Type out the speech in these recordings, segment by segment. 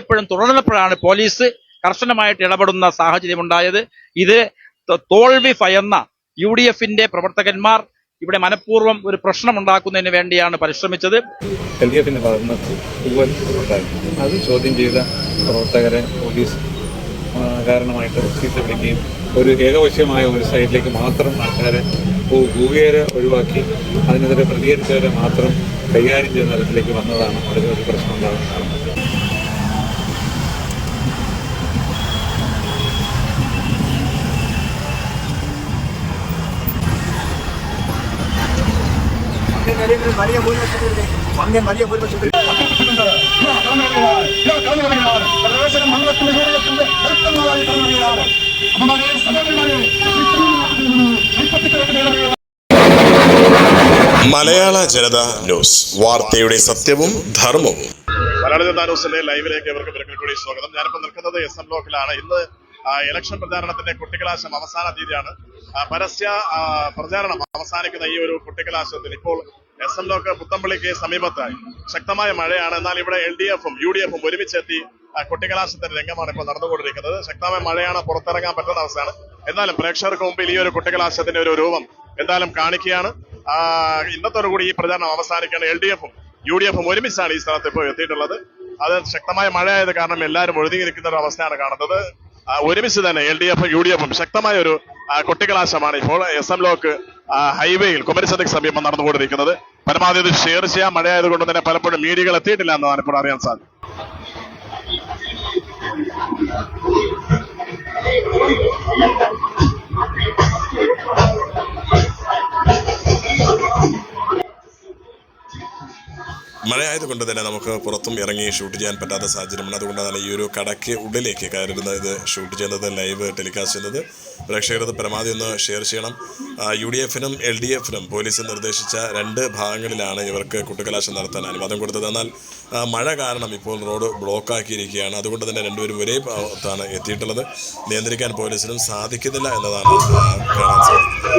ഇപ്പോഴും തുടർന്നപ്പോഴാണ് പോലീസ് കർശനമായിട്ട് ഇടപെടുന്ന സാഹചര്യം ഉണ്ടായത് ഇത് തോൽവി ഭയന്ന യു ഡി എഫിന്റെ പ്രവർത്തകന്മാർ ഇവിടെ മനഃപൂർവം ഒരു പ്രശ്നം ഉണ്ടാക്കുന്നതിന് വേണ്ടിയാണ് പരിശ്രമിച്ചത്. എൽ ഡി എഫിന്റെ അത് ചോദ്യം ചെയ്ത പ്രവർത്തകരെ പോലീസ് കാരണമായിട്ട് ചീത്ത വിളിക്കുകയും ഒരു ഏകപക്ഷീയമായ ഒരു സൈഡിലേക്ക് മാത്രം ആൾക്കാരെ ഭൂകേരെ ഒഴിവാക്കി അതിനെതിരെ പ്രതികരിച്ചവരെ മാത്രം കൈകാര്യം ചെയ്യുന്ന തരത്തിലേക്ക് വന്നതാണ് അവിടെ ഒരു പ്രശ്നം ഉണ്ടാകുന്നത്. വലിയ ഭൂരിപക്ഷത്തിൽ പങ്കൻ വലിയ ഭൂരിപക്ഷത്തിൽ മലയാള ജനത ന്യൂസ്. വാർത്തയുടെ സത്യവും ധർമ്മവും. മലയാള ജനതാ ന്യൂസിന്റെ ലൈവിലേക്ക് ഇവർക്ക് ഒരിക്കൽ കൂടി സ്വാഗതം. ഞാനിപ്പോൾ നിൽക്കുന്നത് എസ് എം ബ്ലോക്കിലാണ്. ഇന്ന് ഇലക്ഷൻ പ്രചാരണത്തിന്റെ കുട്ടിക്കലാശം അവസാന തീയതിയാണ്. പരസ്യ പ്രചാരണം അവസാനിക്കുന്ന ഈ ഒരു കുട്ടിക്കലാശത്തിൽ ഇപ്പോൾ എസ് എം ലോക്ക് പുത്തമ്പള്ളിക്ക് സമീപത്തായി. ശക്തമായ മഴയാണ്. എന്നാൽ ഇവിടെ എൽ ഡി എഫും യു ഡി എഫും ഒരുമിച്ചെത്തി കുട്ടികലാശത്തിന്റെ രംഗമാണ് ഇപ്പോൾ നടന്നുകൊണ്ടിരിക്കുന്നത്. ശക്തമായ മഴയാണ്. പുറത്തിറങ്ങാൻ പറ്റുന്ന അവസ്ഥയാണ്. എന്നാലും പ്രേക്ഷകർക്ക് മുമ്പിൽ ഈ ഒരു കുട്ടിക്കലാശത്തിന്റെ ഒരു രൂപം എന്തായാലും കാണിക്കുകയാണ്. ഇന്നത്തോടുകൂടി ഈ പ്രചാരണം അവസാനിക്കുകയാണ്. എൽ ഡി എഫും യു ഡി എഫും ഒരുമിച്ചാണ് ഈ സ്ഥലത്ത് ഇപ്പോൾ എത്തിയിട്ടുള്ളത്. അത് ശക്തമായ മഴയായത് കാരണം എല്ലാവരും ഒഴുതിയിരിക്കുന്ന ഒരു അവസ്ഥയാണ് കാണുന്നത്. ഒരുമിച്ച് തന്നെ എൽ ഡി എഫും യു ഡി എഫും ശക്തമായ ഒരു കുട്ടികളാശമാണ് ഇപ്പോൾ എസ് എം ലോക്ക് ഹൈവേയിൽ കുമരിസതയ്ക്ക് സമീപം നടന്നുകൊണ്ടിരിക്കുന്നത്. പരമാവധി ഇത് ഷെയർ ചെയ്യാൻ മഴയായത് കൊണ്ട് തന്നെ പലപ്പോഴും മീഡിയകൾ എത്തിയിട്ടില്ല എന്ന് ഇപ്പോൾ അറിയാൻ സാധിക്കും. മഴ ആയതുകൊണ്ട് തന്നെ നമുക്ക് പുറത്തും ഇറങ്ങി ഷൂട്ട് ചെയ്യാൻ പറ്റാത്ത സാഹചര്യമാണ്. അതുകൊണ്ട് തന്നെ ഈ ഒരു കടയ്ക്ക് ഉള്ളിലേക്ക് കയറുന്നത് ഇത് ഷൂട്ട് ചെയ്യുന്നത് ലൈവ് ടെലികാസ്റ്റ് ചെയ്യുന്നത്. പ്രേക്ഷകരത് പരമാവധി ഒന്ന് ഷെയർ ചെയ്യണം. യു ഡി എഫിനും എൽ ഡി എഫിനും പോലീസ് നിർദ്ദേശിച്ച രണ്ട് ഭാഗങ്ങളിലാണ് ഇവർക്ക് കുട്ടിക്കലാശം നടത്താൻ അനുവാദം കൊടുത്തത്. എന്നാൽ മഴ കാരണം ഇപ്പോൾ റോഡ് ബ്ലോക്ക് ആക്കിയിരിക്കുകയാണ് അതുകൊണ്ട് തന്നെ രണ്ടുപേരും ഒരേ ഭാഗത്താണ് എത്തിയിട്ടുള്ളത്. നിയന്ത്രിക്കാൻ പോലീസിനും സാധിക്കുന്നില്ല എന്നതാണ് കാണാൻ സാധിക്കുന്നത്.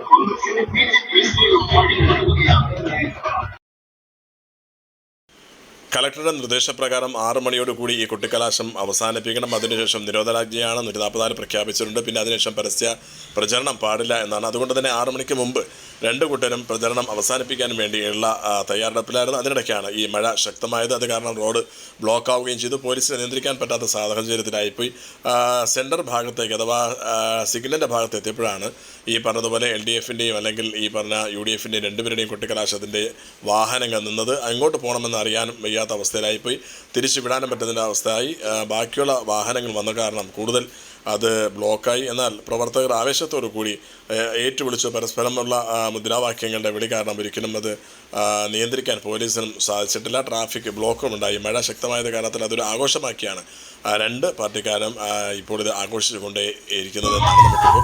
കളക്ടറുടെ നിർദ്ദേശപ്രകാരം ആറ് മണിയോടുകൂടി ഈ കുട്ടിക്കലാശം അവസാനിപ്പിക്കണം. അതിനുശേഷം നിരോധനാജ്ഞയാണ് നൂറ്റി നാൽപ്പത്തിനാല് പ്രഖ്യാപിച്ചിട്ടുണ്ട്. പിന്നെ അതിനുശേഷം പരസ്യ പ്രചരണം പാടില്ല എന്നാണ്. അതുകൊണ്ട് തന്നെ ആറ് മണിക്ക് മുമ്പ് രണ്ട് കുട്ടരും പ്രചരണം അവസാനിപ്പിക്കാൻ വേണ്ടിയുള്ള തയ്യാറെടുപ്പിലായിരുന്നു. അതിനിടയ്ക്കാണ് ഈ മഴ ശക്തമായത്. അത് കാരണം റോഡ് ബ്ലോക്ക് ആവുകയും ചെയ്തു. പോലീസിനെ നിയന്ത്രിക്കാൻ പറ്റാത്ത സാഹചര്യത്തിലായിപ്പോയി സെന്റർ ഭാഗത്തേക്ക് അഥവാ സിഗ്നലിന്റെ ഭാഗത്ത് എത്തിയപ്പോഴാണ് ഈ പറഞ്ഞതുപോലെ എൽ ഡി എഫിന്റെയും അല്ലെങ്കിൽ ഈ പറഞ്ഞ യു ഡി എഫിന്റെയും രണ്ടുപേരുടെയും കുട്ടിക്കലാശത്തിന്റെ വാഹനങ്ങൾ നിന്നത്. അങ്ങോട്ട് പോകണമെന്ന് അറിയാനും വയ്യാത്ത അവസ്ഥയിലായിപ്പോയി. തിരിച്ചു വിടാനും പറ്റുന്നില്ല അവസ്ഥയായി. ബാക്കിയുള്ള വാഹനങ്ങൾ വന്ന കാരണം കൂടുതൽ അത് ബ്ലോക്കായി. എന്നാൽ പ്രവർത്തകർ ആവേശത്തോടു കൂടി ഏറ്റുവിളിച്ച് പരസ്പരമുള്ള മുദ്രാവാക്യങ്ങളുടെ വിളി കാരണം ഒരിക്കലും അത് നിയന്ത്രിക്കാൻ പോലീസിനും സാധിച്ചിട്ടില്ല. ട്രാഫിക് ബ്ലോക്കും ഉണ്ടായി. മഴ ശക്തമായത് കാരണത്തിൽ അതൊരു ആഘോഷമാക്കിയാണ് രണ്ട് പാർട്ടിക്കാരും ഇപ്പോൾ ഇത് ആഘോഷിച്ചുകൊണ്ടേ ഇരിക്കുന്നത് എന്നാണ് നമുക്കിപ്പോൾ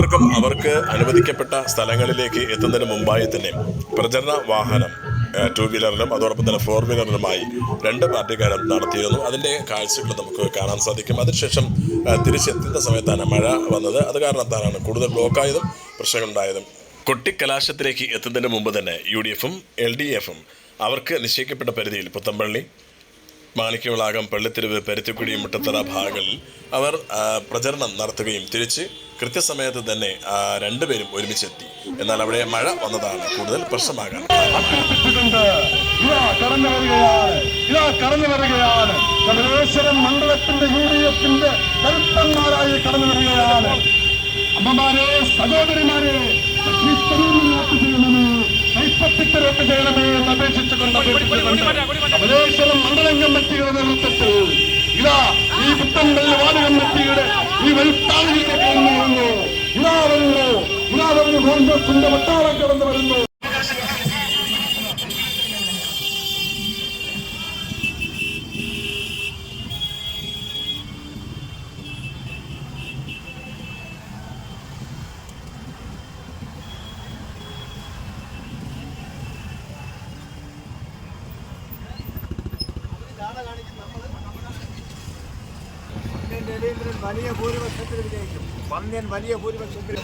ഓരോരുത്തർക്കും അവർക്ക് അനുവദിക്കപ്പെട്ട സ്ഥലങ്ങളിലേക്ക് എത്തുന്നതിന് മുമ്പായി തന്നെ പ്രചരണ വാഹനം ടു വീലറിലും അതോടൊപ്പം തന്നെ ഫോർ വീലറിലുമായി രണ്ട് പാർട്ടിക്കാരും നടത്തിയിരുന്നു. അതിന്റെ കാഴ്ചകൾ നമുക്ക് കാണാൻ സാധിക്കും. അതിനുശേഷം തിരിച്ചെത്തുന്ന സമയത്താണ് മഴ വന്നത്. അത് കാരണത്താലാണ് കൂടുതൽ ബ്ലോക്കായതും പ്രശ്നങ്ങളുണ്ടായതും. കൊട്ടിക്കലാശത്തിലേക്ക് എത്തുന്നതിന് മുമ്പ് തന്നെ യു ഡി എഫും എൽ ഡി എഫും അവർക്ക് നിശ്ചയിക്കപ്പെട്ട പരിധിയിൽ പുത്തമ്പള്ളി മാണിക്യവിളാകം പള്ളിത്തെരുവ് പരുത്തിക്കുടി മുട്ടത്തറ ഭാഗങ്ങളിൽ അവർ പ്രചരണം നടത്തുകയും തിരിച്ച് കൃത്യസമയത്ത് തന്നെ രണ്ടുപേരും ഒരുമിച്ചെത്തി. എന്നാൽ അവിടെ മഴ വന്നതാണ്. കൂടുതൽ പ്രശ്നമാകാൻ മണ്ഡലത്തിന്റെ യു ഡി എഫിന്റെ കരുത്തന്മാരായി കടന്നു വരികയാണ്. സഹോദരിമാരെ കൈപ്പത്തിക്കരോട്ട് ചെയ്യണമേ എന്ന് അപേക്ഷിച്ചുകൊണ്ട് മണ്ഡലം കമ്മിറ്റിയുടെ നേതൃത്വത്തിൽ. ഇതാ ഈ പുത്തൻപള്ളി വാർഡ് കമ്മിറ്റിയുടെ ഈ വെളുത്താളിലേക്ക് കടന്നു വരുന്നു ഇതാ വരുന്നു ഇതാ വരുന്നു കോൺഗ്രസിന്റെ വട്ടാളം കടന്നു വരുന്നു. വലിയ ഭൂരിപക്ഷത്തിൽ വിജയിക്കും. പന്ന്യൻ വലിയ ഭൂരിപക്ഷത്തിൽ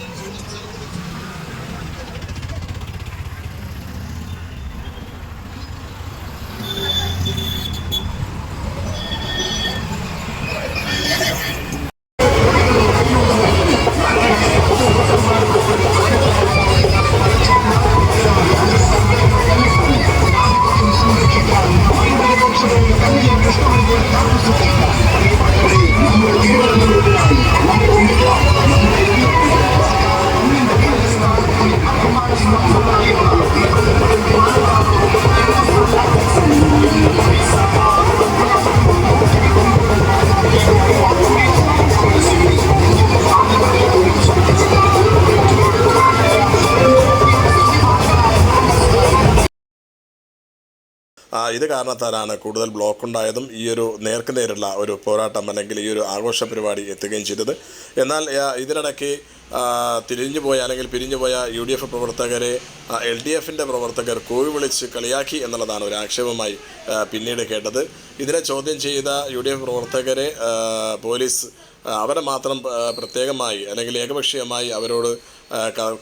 കാരണത്താലാണ് കൂടുതൽ ബ്ലോക്ക് ഉണ്ടായതും ഈ ഒരു നേർക്ക് നേരുള്ള ഒരു പോരാട്ടം അല്ലെങ്കിൽ ഈ ഒരു ആഘോഷ പരിപാടി എത്തുകയും ചെയ്തത്. എന്നാൽ ഇതിനിടയ്ക്ക് തിരിഞ്ഞു പോയ അല്ലെങ്കിൽ പിരിഞ്ഞു പോയ യു ഡി എഫ് പ്രവർത്തകരെ എൽ ഡി എഫിന്റെ പ്രവർത്തകർ കോഴി വിളിച്ച് കളിയാക്കി എന്നുള്ളതാണ് ഒരു ആക്ഷേപമായി പിന്നീട് കേട്ടത്. ഇതിനെ ചോദ്യം ചെയ്ത യു ഡി എഫ് പ്രവർത്തകരെ പോലീസ് അവരെ മാത്രം പ്രത്യേകമായി അല്ലെങ്കിൽ ഏകപക്ഷീയമായി അവരോട്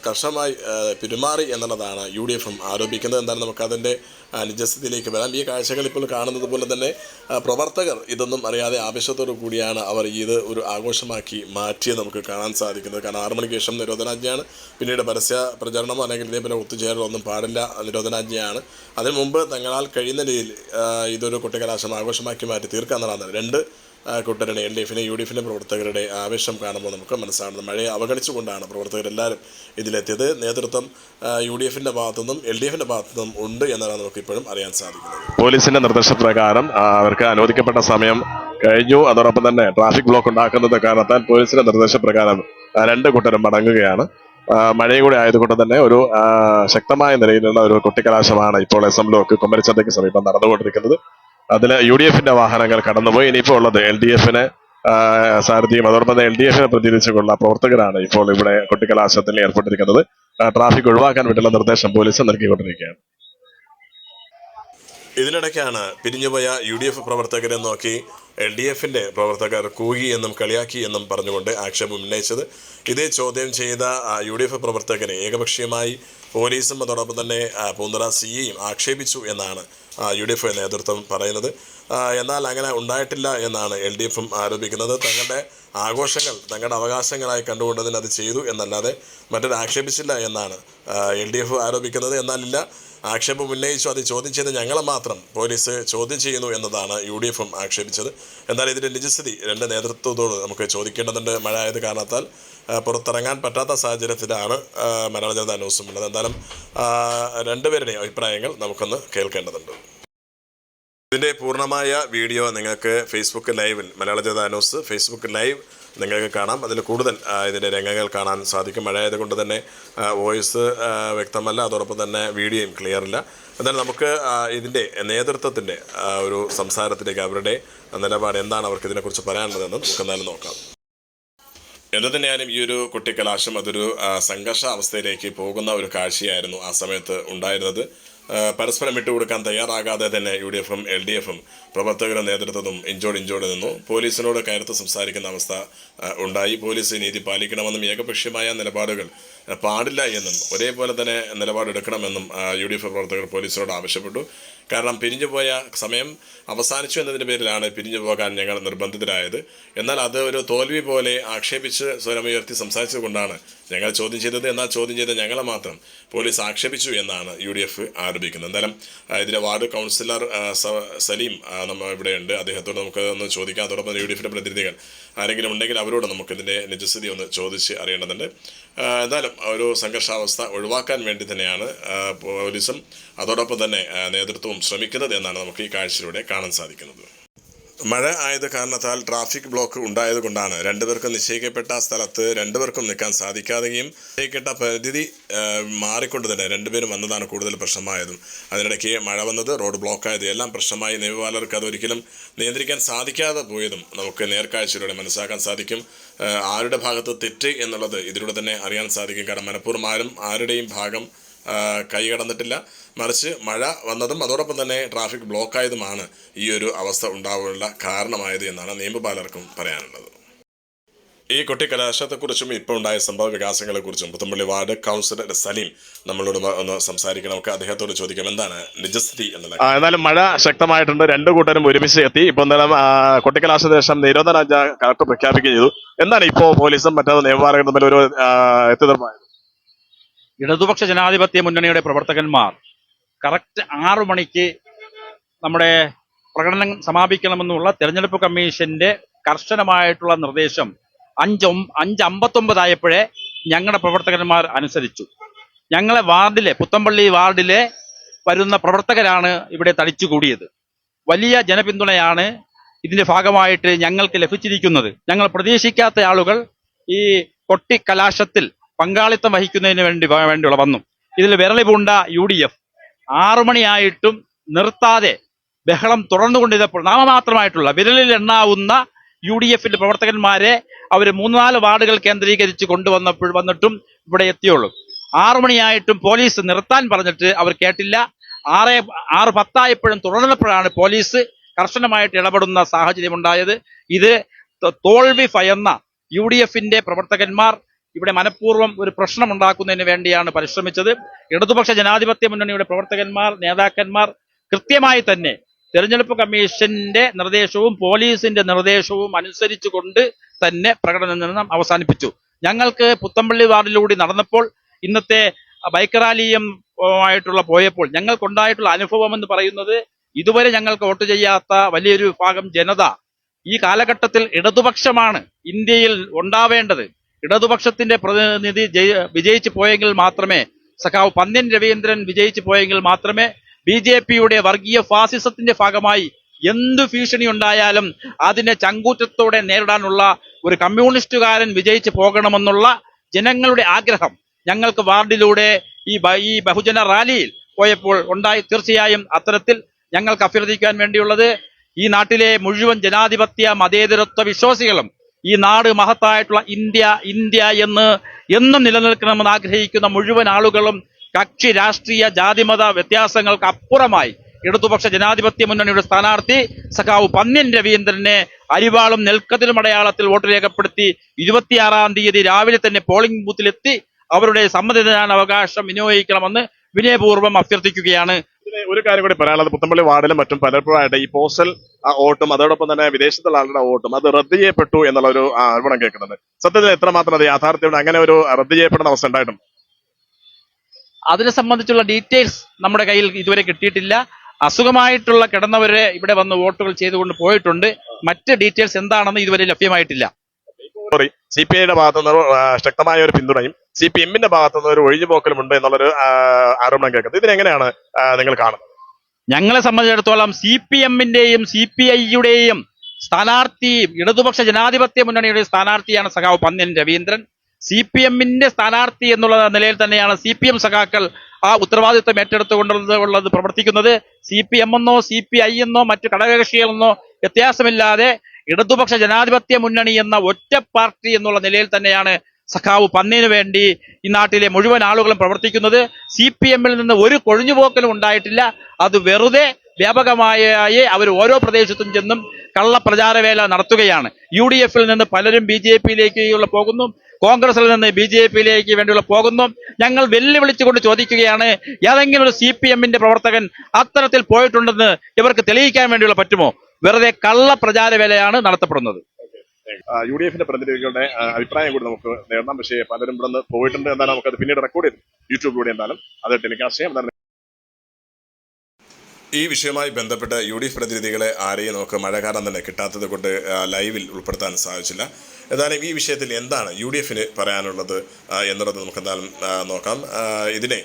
കർശനമായി പെരുമാറി എന്നുള്ളതാണ് യു ഡി എഫും ആരോപിക്കുന്നത്. എന്തായാലും നമുക്കതിന്റെ ആ, നിജസ്ഥിതിയിലേക്ക് വരാം. ഈ കാഴ്ചകൾ ഇപ്പോൾ കാണുന്നത് പോലെ തന്നെ പ്രവർത്തകർ ഇതൊന്നും അറിയാതെ ആവശ്യത്തോടു കൂടിയാണ് അവർ ഇത് ഒരു ആഘോഷമാക്കി മാറ്റിയത് നമുക്ക് കാണാൻ സാധിക്കുന്നത്. കാരണം ആറു മണിക്ക് ശേഷം നിരോധനാജ്ഞയാണ്. പിന്നീട് പരസ്യ പ്രചരണമോ അല്ലെങ്കിൽ ഇതേപോലെ ഒത്തുചേരലോ ഒന്നും പാടില്ല. നിരോധനാജ്ഞയാണ്. അതിനു മുമ്പ് തങ്ങളാൽ കഴിയുന്ന രീതിയിൽ ഇതൊരു കുട്ടികലാശം ആഘോഷമാക്കി മാറ്റി തീർക്കാമെന്നുള്ളതാണ് രണ്ട് ആ, കൂട്ടരുടെ എൽ ഡി എഫിനെ യു ഡി എഫിലെ പ്രവർത്തകരുടെ ആവേശം കാണുമ്പോൾ നമുക്ക് മനസ്സിലാകുന്നത് മഴയെ അവഗണിച്ചുകൊണ്ടാണ് പ്രവർത്തകരെല്ലാവരും ഇതിലെത്തിയത്. നേതൃത്വം യു ഡി എഫിന്റെ ഭാഗത്തുനിന്നും എൽ ഡി എഫിന്റെ ഭാഗത്തുനിന്നും ഉണ്ട് എന്നാണ് നമുക്ക് ഇപ്പോഴും അറിയാൻ സാധിക്കുന്നത്. പോലീസിന്റെ നിർദ്ദേശപ്രകാരം അവർക്ക് അനുവദിക്കപ്പെട്ട സമയം കഴിഞ്ഞു. അതോടൊപ്പം തന്നെ ട്രാഫിക് ബ്ലോക്ക് ഉണ്ടാക്കുന്നത് കാരണത്താൽ പോലീസിന്റെ നിർദ്ദേശപ്രകാരം രണ്ട് കൂട്ടരും മടങ്ങുകയാണ്. മഴയും കൂടി ആയതുകൊണ്ട് തന്നെ ഒരു ശക്തമായ നിലയിലുള്ള ഒരു കുട്ടിക്കലാശമാണ് ഇപ്പോൾ എസ് എം ലോക്ക് കൊമ്പരിച്ചന്തയ്ക്ക് സമീപം നടന്നുകൊണ്ടിരിക്കുന്നത്. അതിൽ യു ഡി എഫിന്റെ വാഹനങ്ങൾ കടന്നുപോയി. ഇനിയിപ്പോൾ ഉള്ളത് എൽ ഡി എഫിന് സാരഥിയും അതോടൊപ്പം എൽ ഡി എഫിനെ പ്രതിനിധിച്ചുകൊണ്ടുള്ള പ്രവർത്തകരാണ് ഇപ്പോൾ ഇവിടെ കുട്ടിക്കലാശത്തിൽ ഏർപ്പെട്ടിരിക്കുന്നത്. ട്രാഫിക് ഒഴിവാക്കാൻ വേണ്ടിയുള്ള നിർദ്ദേശം പോലീസ് നൽകിക്കൊണ്ടിരിക്കുകയാണ്. ഇതിനിടയ്ക്കാണ് പിരിഞ്ഞുപോയ യു ഡി എഫ് പ്രവർത്തകരെ നോക്കി എൽ ഡി എഫിന്റെ പ്രവർത്തകർ കൂകി എന്നും കളിയാക്കി എന്നും പറഞ്ഞുകൊണ്ട് ആക്ഷേപം ഉന്നയിച്ചത്. ഇതേ ചോദ്യം ചെയ്ത യു ഡി എഫ് പ്രവർത്തകരെ ഏകപക്ഷീയമായി പോലീസും അതോടൊപ്പം തന്നെ പൂന്തറ സിയെയും ആക്ഷേപിച്ചു എന്നാണ് യു ഡി എഫ് നേതൃത്വം പറയുന്നത്. എന്നാൽ അങ്ങനെ ഉണ്ടായിട്ടില്ല എന്നാണ് എൽ ഡി എഫും ആരോപിക്കുന്നത്. തങ്ങളുടെ ആഘോഷങ്ങൾ തങ്ങളുടെ അവകാശങ്ങളായി കണ്ടുകൊണ്ടതിന് അത് ചെയ്തു എന്നല്ലാതെ മറ്റൊരു ആക്ഷേപിച്ചില്ല എന്നാണ് എൽ ഡി എഫ് ആരോപിക്കുന്നത്. എന്നാലില്ല ആക്ഷേപം ഉന്നയിച്ചു അത് ചോദ്യം ചെയ്ത് ഞങ്ങളെ മാത്രം പോലീസ് ചോദ്യം ചെയ്യുന്നു എന്നതാണ് യു ഡി എഫും ആക്ഷേപിച്ചത്. എന്നാൽ ഇതിന്റെ നിജസ്ഥിതി രണ്ട് നേതൃത്വത്തോട് നമുക്ക് ചോദിക്കേണ്ടതുണ്ട്. മഴ ആയത് കാരണത്താൽ പുറത്തിറങ്ങാൻ പറ്റാത്ത സാഹചര്യത്തിലാണ് മലയാള ജനത ന്യൂസും ഉള്ളത് എന്തായാലും രണ്ടുപേരുടെയും അഭിപ്രായങ്ങൾ നമുക്കൊന്ന് കേൾക്കേണ്ടതുണ്ട്. ഇതിന്റെ പൂർണമായ വീഡിയോ നിങ്ങൾക്ക് ഫേസ്ബുക്ക് ലൈവിൽ മലയാള ജനത ന്യൂസ് ഫേസ്ബുക്ക് ലൈവ് നിങ്ങൾക്ക് കാണാം. അതിൽ കൂടുതൽ ഇതിന്റെ രംഗങ്ങൾ കാണാൻ സാധിക്കും. മഴയായത് കൊണ്ട് തന്നെ വോയിസ് വ്യക്തമല്ല. അതോടൊപ്പം തന്നെ വീഡിയോയും ക്ലിയർ ഇല്ല. എന്നാൽ നമുക്ക് ഇതിന്റെ നേതൃത്വത്തിന്റെ ഒരു സംസാരത്തിലേക്ക് അവരുടെ നിലപാട് എന്താണ് അവർക്ക് ഇതിനെക്കുറിച്ച് പറയാനുള്ളതെന്ന് നമുക്ക് എന്തായാലും നോക്കാം. എന്തു തന്നെയാലും ഈ ഒരു കുട്ടിക്കലാശം അതൊരു സംഘർഷ അവസ്ഥയിലേക്ക് പോകുന്ന ഒരു കാഴ്ചയായിരുന്നു ആ സമയത്ത് ഉണ്ടായിരുന്നത്. പരസ്പരം വിട്ടുകൊടുക്കാൻ തയ്യാറാകാതെ തന്നെ യു ഡി എഫും എൽ ഡി എഫും പ്രവർത്തകരുടെ നേതൃത്വവും ഇഞ്ചോട് ഇഞ്ചോട് നിന്നു. പോലീസിനോട് കയർത്ത് സംസാരിക്കുന്ന അവസ്ഥ ഉണ്ടായി. പോലീസ് നീതി പാലിക്കണമെന്നും ഏകപക്ഷീയമായ നിലപാടുകൾ പാടില്ല എന്നും ഒരേപോലെ തന്നെ നിലപാടെടുക്കണമെന്നും യു ഡി എഫ് പ്രവർത്തകർ പോലീസിനോട് ആവശ്യപ്പെട്ടു. കാരണം പിരിഞ്ഞു പോയ സമയം അവസാനിച്ചു എന്നതിന്റെ പേരിലാണ് പിരിഞ്ഞു പോകാൻ ഞങ്ങൾ നിർബന്ധിതരായത്. എന്നാൽ അത് ഒരു തോൽവി പോലെ ആക്ഷേപിച്ച് സ്വരമുയർത്തി സംസാരിച്ചത് കൊണ്ടാണ് ഞങ്ങൾ ചോദ്യം ചെയ്തത്. എന്നാൽ ചോദ്യം ചെയ്ത ഞങ്ങളെ മാത്രം പോലീസ് ആക്ഷേപിച്ചു എന്നാണ് യു ഡി എഫ് ആരോപിക്കുന്നത്. എന്തായാലും ഇതിലെ വാർഡ് കൗൺസിലർ സലീം നമ്മൾ ഇവിടെ ഇവിടെയുണ്ട് അദ്ദേഹത്തോട് നമുക്ക് ഒന്ന് ചോദിക്കാം. അതോടൊപ്പം യു ഡി എഫിന്റെ പ്രതിനിധികൾ ആരെങ്കിലും ഉണ്ടെങ്കിൽ അവരോട് നമുക്കിതിന്റെ നിജസ്ഥിതി ഒന്ന് ചോദിച്ച് അറിയേണ്ടതുണ്ട്. എന്തായാലും ഒരു സംഘർഷാവസ്ഥ ഒഴിവാക്കാൻ വേണ്ടി തന്നെയാണ് പോലീസും അതോടൊപ്പം തന്നെ നേതൃത്വവും ശ്രമിക്കുന്നത് എന്നാണ് നമുക്ക് ഈ കാഴ്ചയിലൂടെ കാണാൻ സാധിക്കുന്നത്. മഴ ആയത് കാരണത്താൽ ട്രാഫിക് ബ്ലോക്ക് ഉണ്ടായതുകൊണ്ടാണ് രണ്ടുപേർക്കും നിശ്ചയിക്കപ്പെട്ട സ്ഥലത്ത് രണ്ടുപേർക്കും നിൽക്കാൻ സാധിക്കാതെയും നിശ്ചയിക്കപ്പെട്ട പരിധി മാറിക്കൊണ്ട് തന്നെ രണ്ടുപേരും വന്നതാണ് കൂടുതൽ പ്രശ്നമായതും. അതിനിടയ്ക്ക് മഴ വന്നത് റോഡ് ബ്ലോക്കായത് എല്ലാം പ്രശ്നമായി. നിയമപാലകർക്ക് അതൊരിക്കലും നിയന്ത്രിക്കാൻ സാധിക്കാതെ പോയതും നമുക്ക് നേർക്കാഴ്ചയിലൂടെ മനസ്സിലാക്കാൻ സാധിക്കും. ആരുടെ ഭാഗത്ത് തെറ്റ് എന്നുള്ളത് ഇതിലൂടെ തന്നെ അറിയാൻ സാധിക്കും. കാരണം മനഃപൂർവം ആരും ആരുടെയും ഭാഗം കൈകടന്നിട്ടില്ല. മറിച്ച് മഴ വന്നതും അതോടൊപ്പം തന്നെ ട്രാഫിക് ബ്ലോക്കായതുമാണ് ഈ ഒരു അവസ്ഥ ഉണ്ടാവാനുള്ള കാരണമായത് എന്നാണ് നിയമപാലർക്കും പറയാനുള്ളത്. ഈ കുട്ടി കലാശത്തെക്കുറിച്ചും ഇപ്പോൾ ഉണ്ടായ സംഭവ വികാസങ്ങളെക്കുറിച്ചും പുത്തമ്പള്ളി വാർഡ് കൗൺസിലർ സലീം നമ്മളോട് ഒന്ന് സംസാരിക്കണം. നമുക്ക് അദ്ദേഹത്തോട് ചോദിക്കാം. എന്താണ് നിജസ്ഥിതി എന്നുള്ളത് എന്നാലും മഴ ശക്തമായിട്ടുണ്ട്. രണ്ടു കൂട്ടരും ഒരുമിച്ച് എത്തി. ഇപ്പൊ എന്തായാലും കുട്ടിക്കലാശ ദേശം ശേഷം നിരോധനാജ്ഞ കളക്ടർ പ്രഖ്യാപിക്കുകയും ചെയ്തു. എന്താണ് ഇപ്പോ പോലീസും മറ്റൊരു നിയമപാലകരും തമ്മിൽ ഒരു എത്തിതീർമാനം ഇടതുപക്ഷ ജനാധിപത്യ മുന്നണിയുടെ പ്രവർത്തകന്മാർ കറക്റ്റ് ആറു മണിക്ക് നമ്മുടെ പ്രകടനം സമാപിക്കണമെന്നുള്ള തെരഞ്ഞെടുപ്പ് കമ്മീഷന്റെ കർശനമായിട്ടുള്ള നിർദ്ദേശം അഞ്ച് അഞ്ച് അമ്പത്തൊമ്പതായപ്പോഴേ ഞങ്ങളുടെ പ്രവർത്തകന്മാർ അനുസരിച്ചു. ഞങ്ങളെ വാർഡിലെ പുത്തമ്പള്ളി വാർഡിലെ വരുന്ന പ്രവർത്തകരാണ് ഇവിടെ തടിച്ചുകൂടിയത് വലിയ ജനപിന്തുണയാണ് ഇതിന്റെ ഭാഗമായിട്ട് ഞങ്ങൾക്ക് ലഭിച്ചിരിക്കുന്നത്. ഞങ്ങൾ പ്രതീക്ഷിക്കാത്ത ആളുകൾ ഈ കൊട്ടിക്കലാശത്തിൽ പങ്കാളിത്തം വഹിക്കുന്നതിന് വേണ്ടി വേണ്ടിയുള്ള വന്നു. ഇതിൽ വിരളി പൂണ്ട യു ഡി എഫ് ആറുമണിയായിട്ടും നിർത്താതെ ബഹളം തുടർന്നുകൊണ്ടിരുന്നപ്പോൾ നാമമാത്രമായിട്ടുള്ള വിരലിൽ എണ്ണാവുന്ന യു ഡി എഫിന്റെ പ്രവർത്തകന്മാരെ അവർ മൂന്ന് നാല് വാർഡുകൾ കേന്ദ്രീകരിച്ച് കൊണ്ടുവന്നപ്പോൾ വന്നിട്ടും ഇവിടെ എത്തിയുള്ളൂ. ആറു മണിയായിട്ടും പോലീസ് നിർത്താൻ പറഞ്ഞിട്ട് അവർ കേട്ടില്ല. ആറ് ആറ് പത്തായപ്പോഴും തുടർന്നപ്പോഴാണ് പോലീസ് കർശനമായിട്ട് ഇടപെടുന്ന സാഹചര്യം ഉണ്ടായത്. ഇത് തോൽവി ഭയന്ന യു ഡി എഫിന്റെ പ്രവർത്തകന്മാർ ഇവിടെ മനഃപൂർവം ഒരു പ്രശ്നം ഉണ്ടാക്കുന്നതിന് വേണ്ടിയാണ് പരിശ്രമിച്ചത്. ഇടതുപക്ഷ ജനാധിപത്യ മുന്നണിയുടെ പ്രവർത്തകന്മാർ നേതാക്കന്മാർ കൃത്യമായി തന്നെ തെരഞ്ഞെടുപ്പ് കമ്മീഷന്റെ നിർദ്ദേശവും പോലീസിന്റെ നിർദ്ദേശവും അനുസരിച്ചുകൊണ്ട് തന്നെ പ്രകടനം അവസാനിപ്പിച്ചു. ഞങ്ങൾക്ക് പുത്തമ്പള്ളി വാർഡിലൂടെ നടന്നപ്പോൾ ഇന്നത്തെ ബൈക്ക് റാലിയും ആയിട്ടുള്ള പോയപ്പോൾ ഞങ്ങൾക്കുണ്ടായിട്ടുള്ള അനുഭവം എന്ന് പറയുന്നത് ഇതുവരെ ഞങ്ങൾക്ക് വോട്ട് ചെയ്യാത്ത വലിയൊരു വിഭാഗം ജനത ഈ കാലഘട്ടത്തിൽ ഇടതുപക്ഷമാണ് ഇന്ത്യയിൽ ഉണ്ടാവേണ്ടത്. ഇടതുപക്ഷത്തിന്റെ പ്രതിനിധി ജയ- വിജയിച്ചു പോയെങ്കിൽ മാത്രമേ സഖാവ് പന്ന്യൻ രവീന്ദ്രൻ വിജയിച്ചു പോയെങ്കിൽ മാത്രമേ ബി വർഗീയ ഫാസിസത്തിന്റെ ഭാഗമായി എന്ത് ഭീഷണി ഉണ്ടായാലും അതിനെ ചങ്കൂറ്റത്തോടെ നേരിടാനുള്ള ഒരു കമ്മ്യൂണിസ്റ്റുകാരൻ വിജയിച്ച് പോകണമെന്നുള്ള ജനങ്ങളുടെ ആഗ്രഹം ഞങ്ങൾക്ക് വാർഡിലൂടെ ഈ ഈ ബഹുജന റാലിയിൽ പോയപ്പോൾ ഉണ്ടായി തീർച്ചയായും അത്തരത്തിൽ ഞങ്ങൾക്ക് അഭ്യർത്ഥിക്കാൻ വേണ്ടിയുള്ളത് ഈ നാട്ടിലെ മുഴുവൻ ജനാധിപത്യ മതേതരത്വ വിശ്വാസികളും ഈ നാട് മഹത്തായിട്ടുള്ള ഇന്ത്യ ഇന്ത്യ എന്ന് എന്നും നിലനിൽക്കണമെന്ന് ആഗ്രഹിക്കുന്ന മുഴുവൻ ആളുകളും കക്ഷി രാഷ്ട്രീയ ജാതിമത വ്യത്യാസങ്ങൾക്ക് അപ്പുറമായി ഇടതുപക്ഷ ജനാധിപത്യ മുന്നണിയുടെ സ്ഥാനാർത്ഥി സഖാവ് പന്ന്യൻ രവീന്ദ്രനെ അരിവാളും നെൽക്കതിലും അടയാളത്തിൽ വോട്ട് രേഖപ്പെടുത്തി ഇരുപത്തിയാറാം തീയതി രാവിലെ തന്നെ പോളിംഗ് ബൂത്തിലെത്തി അവരുടെ സമ്മതിദാന അവകാശം വിനിയോഗിക്കണമെന്ന് വിനയപൂർവം അഭ്യർത്ഥിക്കുകയാണ്. ഒരു കാര്യം കൂടി പറയാനുള്ളത്. പുത്തമ്പള്ളി വാർഡിലും മറ്റും പലപ്പോഴായിട്ട് ഈ പോസ്റ്റൽ വോട്ടും അതോടൊപ്പം തന്നെ വിദേശത്തുള്ള ആളുടെ വോട്ടും അത് റദ്ദ് ചെയ്യപ്പെട്ടു എന്നുള്ള ഒരു ആരോപണം കേൾക്കുന്നുണ്ട്. സത്യത്തിൽ എത്രമാത്രം അത് യാഥാർത്ഥ്യം അങ്ങനെ ഒരു റദ്ദ് ചെയ്യപ്പെടുന്ന അവസ്ഥ ഉണ്ടായിട്ടുണ്ട്? അതിനെ സംബന്ധിച്ചുള്ള ഡീറ്റെയിൽസ് നമ്മുടെ കയ്യിൽ ഇതുവരെ കിട്ടിയിട്ടില്ല. അസുഖമായിട്ടുള്ള കിടന്നവരെ ഇവിടെ വന്ന് വോട്ടുകൾ ചെയ്തുകൊണ്ട് പോയിട്ടുണ്ട്. മറ്റ് ഡീറ്റെയിൽസ് എന്താണെന്ന് ഇതുവരെ ലഭ്യമായിട്ടില്ല. സോറി സി പി ഐയുടെ ഭാഗത്തു നിന്ന് ശക്തമായ ഒരു പിന്തുണയും സി പി എമ്മിന്റെ ഭാഗത്തു നിന്ന് ഒരു ഒഴിഞ്ഞുപോക്കലും ഉണ്ട് എന്നുള്ളൊരു ആരോപണം കേൾക്കുന്നത്. ഇതിനെങ്ങനെയാണ് നിങ്ങൾ കാണുന്നത്? ഞങ്ങളെ സംബന്ധിച്ചിടത്തോളം സി പി എമ്മിന്റെയും സി പി ഐയുടെയും സ്ഥാനാർത്ഥി ഇടതുപക്ഷ ജനാധിപത്യ മുന്നണിയുടെ സ്ഥാനാർത്ഥിയാണ് സഖാവ് പന്ന്യൻ രവീന്ദ്രൻ. സി പി എമ്മിന്റെ സ്ഥാനാർത്ഥി എന്നുള്ള നിലയിൽ തന്നെയാണ് സി പി എം സഖാക്കൾ ആ ഉത്തരവാദിത്വം ഏറ്റെടുത്തുകൊണ്ടുള്ളത് ഉള്ളത് പ്രവർത്തിക്കുന്നത് സി പി എം എന്നോ സി പി ഐ എന്നോ മറ്റു ഘടകകക്ഷികളെന്നോ വ്യത്യാസമില്ലാതെ ഇടതുപക്ഷ ജനാധിപത്യ മുന്നണി എന്ന ഒറ്റ പാർട്ടി എന്നുള്ള നിലയിൽ തന്നെയാണ് സഖാവ് പന്നിനു വേണ്ടി ഈ നാട്ടിലെ മുഴുവൻ ആളുകളും പ്രവർത്തിക്കുന്നത്. സി പി എമ്മിൽ നിന്ന് ഒരു കൊഴിഞ്ഞുപോക്കലും ഉണ്ടായിട്ടില്ല. അത് വെറുതെ വ്യാപകമായി അവർ ഓരോ പ്രദേശത്തും ചെന്നും കള്ളപ്രചാരവേല നടത്തുകയാണ്. യു ഡി എഫിൽ നിന്ന് പലരും ബി ജെ പിയിലേക്കുള്ള പോകുന്നു. കോൺഗ്രസിൽ നിന്ന് ബി ജെ പിയിലേക്ക് വേണ്ടിയുള്ള പോകുന്നു. ഞങ്ങൾ വെല്ലുവിളിച്ചുകൊണ്ട് ചോദിക്കുകയാണ് ഏതെങ്കിലും ഒരു സി പി എമ്മിന്റെ പ്രവർത്തകൻ അത്തരത്തിൽ പോയിട്ടുണ്ടെന്ന് ഇവർക്ക് തെളിയിക്കാൻ വേണ്ടിയുള്ള പറ്റുമോ? വെറുതെ കള്ള പ്രചാരവേലയാണ് നടത്തപ്പെടുന്നത്. യു ഡി എഫിന്റെ പ്രതിനിധികളുടെ അഭിപ്രായം കൂടി നമുക്ക് നേടണം പക്ഷേ പലരും ഇവിടെ നിന്ന് പോയിട്ടുണ്ട് എന്നാലും നമുക്കത് പിന്നീട് റെക്കോർഡ് ചെയ്തു യൂട്യൂബിലൂടെ എന്തായാലും അത് ടെലികാസ്റ്റ് ചെയ്യാം. ഈ വിഷയവുമായി ബന്ധപ്പെട്ട് യു ഡി എഫ് പ്രതിനിധികളെ ആരെയും നമുക്ക് മഴ കാരണം തന്നെ കിട്ടാത്തത് കൊണ്ട് ലൈവിൽ ഉൾപ്പെടുത്താൻ സാധിച്ചില്ല. ഏതായാലും ഈ വിഷയത്തിൽ എന്താണ് യു ഡി എഫിന് പറയാനുള്ളത് എന്നുള്ളത് നമുക്ക് എന്തായാലും നോക്കാം. ഇതിനെ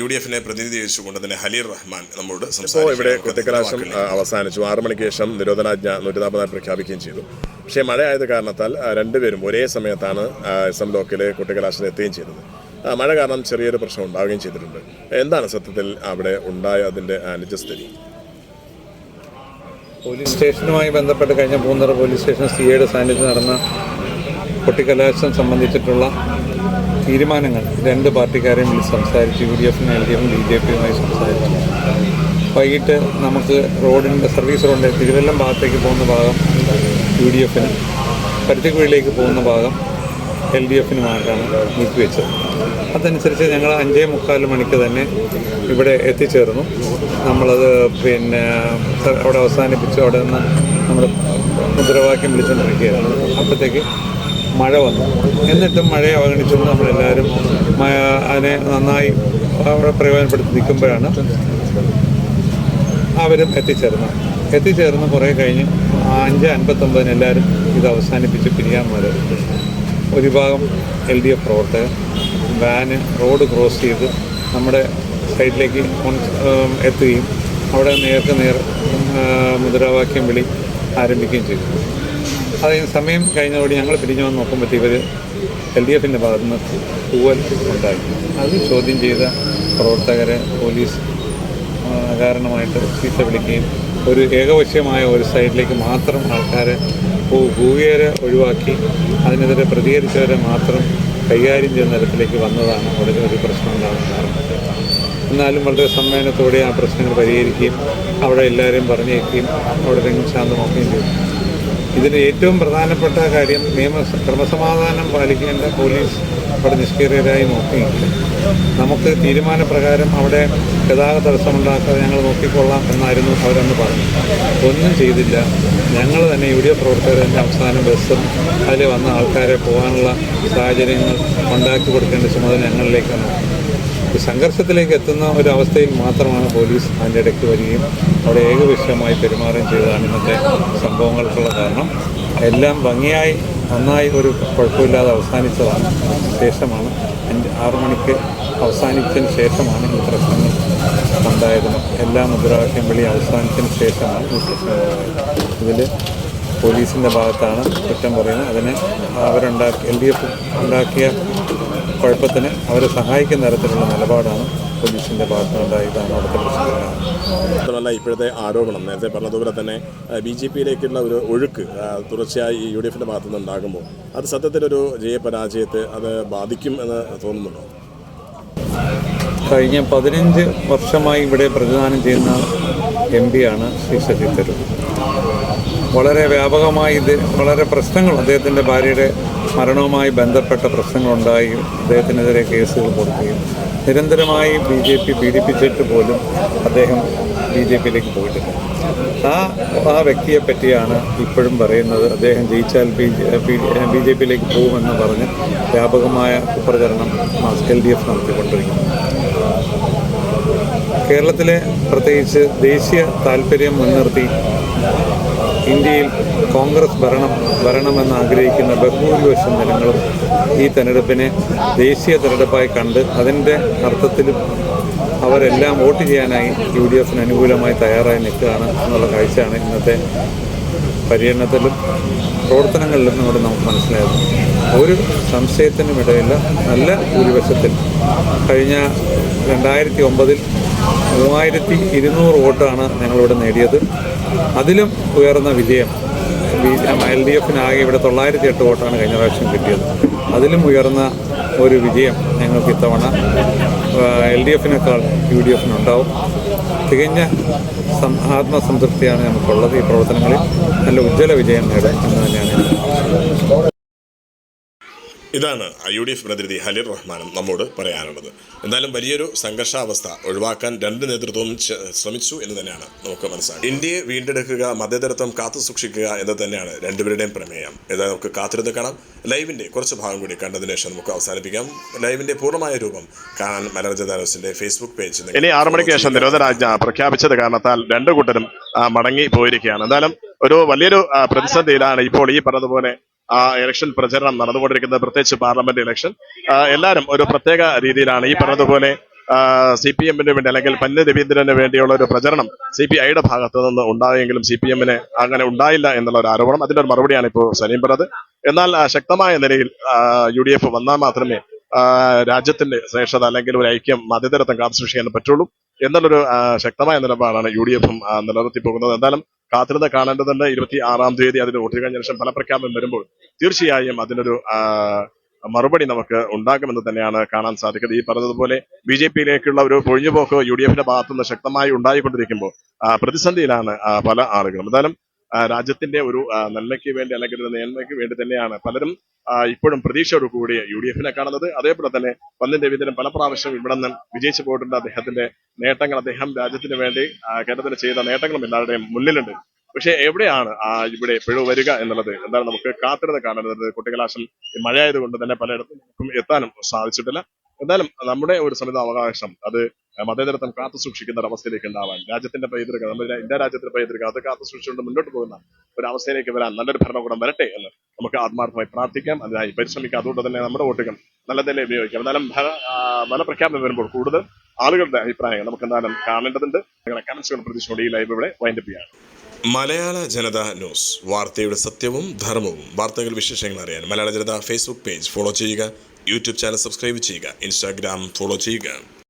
യു ഡി എഫിനെ പ്രതിനിധീകരിച്ചുകൊണ്ട് തന്നെ ഹലീർ റഹ്മാൻ നമ്മോട് ഇപ്പോൾ ഇവിടെ കൃത്യകലാശം അവസാനിച്ചു. ആറ് മണിക്ക് ശേഷം നിരോധനാജ്ഞ നൂറ്റി നാൽപ്പതായി പ്രഖ്യാപിക്കുകയും ചെയ്തു. പക്ഷേ മഴയായത് കാരണത്താൽ രണ്ടുപേരും ഒരേ സമയത്താണ് എസ് എം ലോക്കിലെ കുട്ടിക്കലാശത്തിന് എത്തുകയും ചെയ്തത്. മഴ കാരണം ചെറിയൊരു പ്രശ്നം ഉണ്ടാവുകയും ചെയ്തിട്ടുണ്ട്. എന്താണ് സത്യത്തിൽ അവിടെ ഉണ്ടായ അതിന്റെ നിജസ്ഥിതി പോലീസ് സ്റ്റേഷനുമായി ബന്ധപ്പെട്ട് കഴിഞ്ഞ മൂന്നര പോലീസ് സ്റ്റേഷൻ സി എയുടെ നടന്ന കുട്ടിക്കലാശം സംബന്ധിച്ചിട്ടുള്ള തീരുമാനങ്ങൾ രണ്ട് പാർട്ടിക്കാരെയും വിളിച്ച് സംസാരിച്ച് യു ഡി എഫിനും എൽ ഡി എഫും ബി ജെ പിയുമായി സംസാരിച്ചു. വൈകിട്ട് നമുക്ക് റോഡിന്റെ സർവീസ് റോഡിന്റെ തിരുവല്ലം ഭാഗത്തേക്ക് പോകുന്ന ഭാഗം യു ഡി എഫിനും പരുത്തിക്കുഴിയിലേക്ക് പോകുന്ന ഭാഗം എൽ ഡി എഫിനുമായിട്ടാണ് നീക്കിവെച്ചത് അതനുസരിച്ച് ഞങ്ങൾ അഞ്ചേ മുക്കാൽ മണിക്ക് തന്നെ ഇവിടെ എത്തിച്ചേർന്നു. നമ്മളത് പിന്നെ അവിടെ അവസാനിപ്പിച്ച് അവിടെ നിന്ന് നമ്മൾ മുദ്രാവാക്യം വിളിച്ചുകൊണ്ടിരിക്കുകയായിരുന്നു അപ്പോഴത്തേക്ക് മഴ വന്നു. എന്നിട്ടും മഴയെ അവഗണിച്ചുകൊണ്ട് നമ്മളെല്ലാവരും അതിനെ നന്നായി അവിടെ പ്രയോജനപ്പെടുത്തി നിൽക്കുമ്പോഴാണ് അവരും എത്തിച്ചേർന്നത്. എത്തിച്ചേർന്ന് കുറേ കഴിഞ്ഞ് അഞ്ച് അൻപത്തൊമ്പതിന് എല്ലാവരും ഇത് അവസാനിപ്പിച്ച് പിരിയാൻ വരെ. ഒരു ഭാഗം എൽ ഡി എഫ് പ്രവർത്തകർ വാന് റോഡ് ക്രോസ് ചെയ്ത് നമ്മുടെ സൈഡിലേക്ക് എത്തുകയും അവിടെ നേർക്ക് നേർ മുദ്രാവാക്യം വിളി ആരംഭിക്കുകയും ചെയ്തു. അത് സമയം കഴിഞ്ഞതോടെ ഞങ്ങൾ പിരിഞ്ഞു വന്ന് നോക്കുമ്പോഴത്തേക്ക് ഇവർ എൽ ഡി എഫിന്റെ ഭാഗത്തു നിന്ന് പൂവൽ ഉണ്ടായി അത് ചോദ്യം ചെയ്ത പ്രവർത്തകരെ പോലീസ് കാരണമായിട്ട് ചീത്ത വിളിക്കുകയും ഒരു ഏകപക്ഷീയമായ ഒരു സൈഡിലേക്ക് മാത്രം ആൾക്കാരെ ഭൂ- ഭൂവിയരെ ഒഴിവാക്കി അതിനെതിരെ പ്രതികരിച്ചവരെ മാത്രം കൈകാര്യം ചെയ്യുന്ന തരത്തിലേക്ക് വന്നതാണ് വളരെ ഒരു പ്രശ്നം ഉണ്ടാകുന്ന കാരണം. എന്നാലും വളരെ സമ്മേളനത്തോടെ ആ പ്രശ്നങ്ങൾ പരിഹരിക്കുകയും അവിടെ എല്ലാവരെയും പറഞ്ഞേക്കുകയും അവിടെ രംഗം ശാന്തമാക്കുകയും ചെയ്തു. ഇതിന് ഏറ്റവും പ്രധാനപ്പെട്ട കാര്യം നിയമ ക്രമസമാധാനം പാലിക്കേണ്ട പോലീസ് അവിടെ നിഷ്ക്രിയരായി നോക്കിയില്ല നമുക്ക് തീരുമാനപ്രകാരം അവിടെ ഗതാഗത തടസ്സമുണ്ടാക്കാതെ ഞങ്ങൾ നോക്കിക്കൊള്ളാം എന്നായിരുന്നു അവരന്ന് പറഞ്ഞു. ഒന്നും ചെയ്തില്ല. ഞങ്ങൾ തന്നെ യു ഡി എഫ് പ്രവർത്തകർ തന്നെ അവസാനം ബസ്സും അതിൽ വന്ന ആൾക്കാരെ പോകാനുള്ള സാഹചര്യങ്ങൾ ഉണ്ടാക്കി കൊടുക്കേണ്ട ചുമതല ഞങ്ങളിലേക്കാണ് സംഘർഷത്തിലേക്ക് എത്തുന്ന ഒരവസ്ഥയിൽ മാത്രമാണ് പോലീസ് അതിന്റെ ഇടയ്ക്ക് വരികയും അവിടെ ഏകപക്ഷീയമായി പെരുമാറുകയും ചെയ്തതാണ് ഇന്നത്തെ സംഭവങ്ങൾക്കുള്ള കാരണം. എല്ലാം ഭംഗിയായി നന്നായി ഒരു കുഴപ്പമില്ലാതെ അവസാനിച്ചതാണ് ശേഷമാണ്. അഞ്ച് ആറു മണിക്ക് അവസാനിച്ചതിന് ശേഷമാണ് ഈ പ്രശ്നങ്ങൾ ഉണ്ടായതും. എല്ലാ മുദ്രാവാക്യം വിളി അവസാനിച്ചതിന് ശേഷമാണ് ഈ പ്രശ്നങ്ങൾ ഇതിൽ പോലീസിന്റെ ഭാഗത്താണ് കുറ്റം പറയുന്നത്. അതിന് അവരുണ്ടാക്കി എൽ ഡി എഫ് ഉണ്ടാക്കിയ കുഴപ്പത്തിന് അവരെ സഹായിക്കുന്ന തരത്തിലുള്ള നിലപാടാണ് പോലീസിന്റെ ഭാഗത്തുനിന്നുണ്ടായതാണ് അവിടുത്തെ മാത്രമല്ല ഇപ്പോഴത്തെ ആരോപണം നേരത്തെ പറഞ്ഞതുപോലെ തന്നെ ബി ജെ പിയിലേക്കുള്ള ഒരു ഒഴുക്ക് തുടർച്ചയായി ഈ യു ഡി എഫിന്റെ ഭാഗത്തു നിന്ന് ഉണ്ടാകുമ്പോൾ അത് സത്യത്തിലൊരു ജയപരാജയത്തെ അത് ബാധിക്കും എന്ന് തോന്നുന്നുണ്ടോ? കഴിഞ്ഞ പതിനഞ്ച് വർഷമായി ഇവിടെ പ്രതിദാനം ചെയ്യുന്ന എം പിയാണ് ശ്രീ ശശി തരൂർ. വളരെ വ്യാപകമായി ഇത് വളരെ പ്രശ്നങ്ങൾ അദ്ദേഹത്തിന്റെ ഭാര്യയുടെ മരണവുമായി ബന്ധപ്പെട്ട പ്രശ്നങ്ങളുണ്ടായി. അദ്ദേഹത്തിനെതിരെ കേസുകൾ കൊടുക്കുകയും നിരന്തരമായി ബി ജെ പി പീഡിപ്പിച്ചിട്ട് പോലും അദ്ദേഹം ബി ജെ പിയിലേക്ക് പോയിട്ടില്ല. ആ ആ വ്യക്തിയെ പറ്റിയാണ് ഇപ്പോഴും പറയുന്നത്. അദ്ദേഹം ജയിച്ചാൽ ബി ബി ജെ പിയിലേക്ക് പോകുമെന്ന് പറഞ്ഞ് വ്യാപകമായ പ്രചരണം എൽ ഡി എഫ് നടത്തിക്കൊണ്ടിരിക്കുന്നു. കേരളത്തിലെ പ്രത്യേകിച്ച് ദേശീയ താല്പര്യം മുൻനിർത്തി ഇന്ത്യയിൽ കോൺഗ്രസ് ഭരണം വരണമെന്ന് ആഗ്രഹിക്കുന്ന ബഹുഭൂരിപക്ഷം ജനങ്ങളും ഈ തെരഞ്ഞെടുപ്പിനെ ദേശീയ തെരഞ്ഞെടുപ്പായി കണ്ട് അതിന്റെ അർത്ഥത്തിലും അവരെല്ലാം വോട്ട് ചെയ്യാനായി യു ഡി എഫിന് അനുകൂലമായി തയ്യാറായി നിൽക്കുകയാണ് എന്നുള്ള കാഴ്ചയാണ് ഇന്നത്തെ പര്യടനത്തിലും പ്രവർത്തനങ്ങളിലും കൂടെ നമുക്ക് മനസ്സിലായത്. ഒരു സംശയത്തിനും ഇടയില്ല. നല്ല ഭൂരിപക്ഷത്തിൽ കഴിഞ്ഞ രണ്ടായിരത്തി ഒമ്പതിൽ മൂവായിരത്തി ഇരുന്നൂറ് വോട്ടാണ് ഞങ്ങളിവിടെ നേടിയത്. അതിലും ഉയർന്ന വിജയം. എൽ ഡി എഫിനാകെ ഇവിടെ തൊള്ളായിരത്തി എട്ട് വോട്ടാണ് കഴിഞ്ഞ പ്രാവശ്യം കിട്ടിയത്. അതിലും ഉയർന്ന ഒരു വിജയം ഞങ്ങൾക്ക് ഇത്തവണ എൽ ഡി എഫിനേക്കാൾ യു ഡി എഫിനുണ്ടാവും. തികഞ്ഞ സം ആത്മസംതൃപ്തിയാണ് നമുക്കുള്ളത് ഈ പ്രവർത്തനങ്ങളിൽ. നല്ല ഉജ്ജ്വല വിജയം നേടും എന്ന് തന്നെയാണ് ഇതാണ് യു ഡി എഫ് പ്രതിനിധി ഹലീർ റഹ്മാനും നമ്മോട് പറയാനുള്ളത്. എന്തായാലും വലിയൊരു സംഘർഷാവസ്ഥ ഒഴിവാക്കാൻ രണ്ട് നേതൃത്വവും ശ്രമിച്ചു എന്ന് തന്നെയാണ് നമുക്ക് മനസ്സിലാക്കുക ഇന്ത്യയെ വീണ്ടെടുക്കുക മതേതരത്വം കാത്തു സൂക്ഷിക്കുക എന്ന് തന്നെയാണ് രണ്ടുപേരുടെയും പ്രമേയം. ഇത് നമുക്ക് കാത്തിരുന്ന് കാണാം. ലൈവിന്റെ കുറച്ച് ഭാഗം കൂടി കണ്ടതിന് ശേഷം നമുക്ക് അവസാനിപ്പിക്കാം. ലൈവിന്റെ പൂർണമായ രൂപം കാണാൻ മലർജ ന്യൂസിന്റെ ഫേസ്ബുക്ക് പേജ് ഇനി ആറു മണിക്ക് ശേഷം നിരോധനാജ്ഞ പ്രഖ്യാപിച്ചത് കാരണത്താൽ രണ്ടു കൂട്ടരും മടങ്ങി പോയിരിക്കുകയാണ് എന്തായാലും ഒരു വലിയൊരു പ്രതിസന്ധിയിലാണ് ഇപ്പോൾ ഈ പറഞ്ഞതുപോലെ ആ ഇലക്ഷൻ പ്രചരണം നടന്നുകൊണ്ടിരിക്കുന്നത് പ്രത്യേകിച്ച് പാർലമെന്റ് ഇലക്ഷൻ എല്ലാവരും ഒരു പ്രത്യേക രീതിയിലാണ് ഈ പറഞ്ഞതുപോലെ സി പി എമ്മിന് വേണ്ടി അല്ലെങ്കിൽ പന്യ രവീന്ദ്രന് വേണ്ടിയുള്ള ഒരു പ്രചരണം സി പി ഐയുടെ ഭാഗത്തു നിന്ന് ഉണ്ടായെങ്കിലും സി പി എമ്മിന് അങ്ങനെ ഉണ്ടായില്ല എന്നുള്ള ഒരു ആരോപണം അതിന്റെ ഒരു മറുപടിയാണ് ഇപ്പോൾ സലീം പറഞ്ഞത്. എന്നാൽ ശക്തമായ നിലയിൽ യു ഡി എഫ് വന്നാൽ മാത്രമേ രാജ്യത്തിന്റെ ശ്രേഷ്ഠത അല്ലെങ്കിൽ ഒരു ഐക്യം മതേതരത്വം കാത്തുസൂക്ഷിക്കാൻ പറ്റുള്ളൂ. എന്നുള്ളൊരു ശക്തമായ നിലപാടാണ് യു ഡി എഫും നിലനിർത്തി പോകുന്നത് എന്തായാലും കാത്തിരുന്ന് കാണേണ്ടതുണ്ട്. ഇരുപത്തി ആറാം തീയതി അതിന് വോട്ട് കഴിഞ്ഞ ശേഷം ഫലപ്രഖ്യാപനം വരുമ്പോൾ തീർച്ചയായും അതിനൊരു മറുപടി നമുക്ക് ഉണ്ടാകുമെന്ന് തന്നെയാണ് കാണാൻ സാധിക്കുന്നത്. ഈ പറഞ്ഞതുപോലെ ബി ജെ പിയിലേക്കുള്ള ഒരു പൊഴിഞ്ഞുപോക്ക് യു ഡി എഫിന്റെ ഭാഗത്തുനിന്ന് ശക്തമായി ഉണ്ടായിക്കൊണ്ടിരിക്കുമ്പോൾ പ്രതിസന്ധിയിലാണ് പല ആളുകളും. എന്തായാലും രാജ്യത്തിന്റെ ഒരു നന്മയ്ക്ക് വേണ്ടി അല്ലെങ്കിൽ ഒരു നേന്മയ്ക്ക് വേണ്ടി തന്നെയാണ് പലരും ഇപ്പോഴും പ്രതീക്ഷയോട് കൂടി യു ഡി എഫിനെ കാണുന്നത്. അതേപോലെ തന്നെ പന്നിൻ രവീന്ദ്രൻ പല പ്രാവശ്യം ഇവിടെ നിന്ന് വിജയിച്ചു പോയിട്ടുണ്ട്. അദ്ദേഹത്തിന്റെ നേട്ടങ്ങൾ അദ്ദേഹം രാജ്യത്തിന് വേണ്ടി കേരളത്തിന് ചെയ്ത നേട്ടങ്ങളും എല്ലാവരുടെയും മുന്നിലുണ്ട്. പക്ഷേ എവിടെയാണ് ആ ഇവിടെ പിഴവ് വരിക എന്നുള്ളത്? എന്താണ് നമുക്ക് കാത്തിരുന്ന് കാണുന്നത്? കുട്ടികലാശം മഴയായത് കൊണ്ട് തന്നെ പലയിടത്തും എത്താനും സാധിച്ചിട്ടില്ല. എന്തായാലും നമ്മുടെ ഒരു സമിത അവകാശം അത് മതേതരത്വം കാത്തു സൂക്ഷിക്കുന്ന ഒരു അവസ്ഥയിലേക്ക് ഉണ്ടാവാൻ. രാജ്യത്തിന്റെ പൈതൃകം നമ്മുടെ ഇന്ത്യ രാജ്യത്തിന്റെ പൈതൃകം അത് കാത്തു സൂക്ഷിച്ചുകൊണ്ട് മുന്നോട്ട് പോകുന്ന ഒരു അവസ്ഥയിലേക്ക് വരാൻ നല്ലൊരു ഭരണകൂടം വരട്ടെ എന്ന് നമുക്ക് ആത്മാർത്ഥമായി പ്രാർത്ഥിക്കാം. അതിനായി പരിശ്രമിക്കാം അതുകൊണ്ട് തന്നെ നമ്മുടെ വോട്ടുകൾ നല്ല തന്നെ ഉപയോഗിക്കാം. എന്നാലും ഫലപ്രഖ്യാപനം വരുമ്പോൾ കൂടുതൽ ആളുകളുടെ അഭിപ്രായങ്ങൾ നമുക്ക് എന്തായാലും കാണേണ്ടതുണ്ട്. നിങ്ങളെ കമന്റ്സുകൾ പ്രതീക്ഷയോടെ ഈ ലൈവ് ഇവിടെ വൈൻഡപ്പ് മലയാള ജനത ന്യൂസ്. വാർത്തയുടെ സത്യവും ധർമ്മവും. വാർത്തകൾ വിശേഷങ്ങൾ അറിയാൻ Malayala Janatha Facebook page follow ചെയ്യുക. യൂട്യൂബ് ചാനൽ സബ്സ്ക്രൈബ് ചെയ്യുക. ഇൻസ്റ്റാഗ്രാം ഫോളോ ചെയ്യുക.